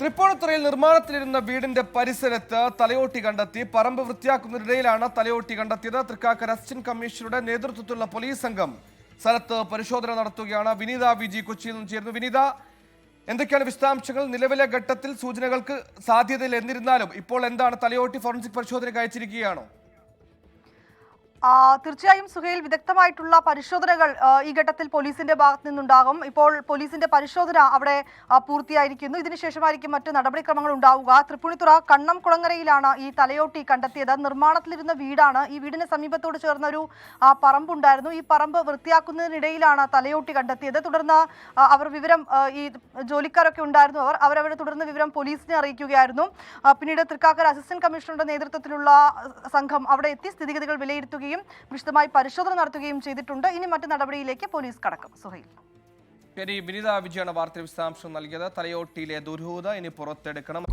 തൃപ്പൂണിത്തുറയിൽ നിർമ്മാണത്തിലിരുന്ന വീടിന്റെ പരിസരത്ത് തലയോട്ടി കണ്ടെത്തി പറമ്പ് വൃത്തിയാക്കുന്നതിനിടയിലാണ് തലയോട്ടി കണ്ടെത്തിയത്. തൃക്കാക്കര അസിസ്റ്റന്റ് കമ്മീഷണറുടെ നേതൃത്വത്തിലുള്ള പോലീസ് സംഘം സ്ഥലത്ത് പരിശോധന നടത്തുകയാണ്. വിനീത വി ജി കൊച്ചിയിൽ നിന്ന് ചേരുന്നു. വിനീത എന്തൊക്കെയാണ് വിശദാംശങ്ങൾ? നിലവിലെ ഘട്ടത്തിൽ സൂചനകൾക്ക് സാധ്യതയിൽ എന്നിരുന്നാലും ഇപ്പോൾ എന്താണ് തലയോട്ടി ഫോറൻസിക് പരിശോധനയ്ക്ക് അയച്ചിരിക്കുകയാണോ? തീർച്ചയായും സുഹേൽ വിദഗ്ധമായിട്ടുള്ള പരിശോധനകൾ ഈ ഘട്ടത്തിൽ പോലീസിന്റെ ഭാഗത്ത് നിന്നുണ്ടാകും. ഇപ്പോൾ പോലീസിന്റെ പരിശോധന അവിടെ പൂർത്തിയായിരിക്കുന്നു. ഇതിനുശേഷമായിരിക്കും മറ്റ് നടപടിക്രമങ്ങൾ ഉണ്ടാവുക. തൃപ്പൂണിത്തുറ കണ്ണം കുളങ്ങരയിലാണ് ഈ തലയോട്ടി കണ്ടെത്തിയത്. നിർമ്മാണത്തിലിരുന്ന വീടാണ്. ഈ വീടിന് സമീപത്തോട് ചേർന്ന ഒരു പറമ്പുണ്ടായിരുന്നു. ഈ പറമ്പ് വൃത്തിയാക്കുന്നതിനിടയിലാണ് തലയോട്ടി കണ്ടെത്തിയത്. തുടർന്ന് അവർ വിവരം ഈ ജോലിക്കാരൊക്കെ ഉണ്ടായിരുന്നു. അവർ അവരവരെ തുടർന്ന് വിവരം പോലീസിനെ അറിയിക്കുകയായിരുന്നു. പിന്നീട് തൃക്കാക്കര അസിസ്റ്റന്റ് കമ്മീഷണറുടെ നേതൃത്വത്തിലുള്ള സംഘം അവിടെ എത്തി. സ്ഥിതിഗതികൾ വിലയിരുത്തുകയും വിശദമായി പരിശോധന നടത്തുകയും ചെയ്തിട്ടുണ്ട്. ഇനി മറ്റു നടപടിയിലേക്ക് പോലീസ് കടക്കും. സുഹൈൽ. ശരി വിനിത വിജയാണ് വാർത്ത വിശദാംശം നൽകിയത്. തലയോട്ടിയിലെ ദുരൂഹത ഇനി പുറത്തെടുക്കണം.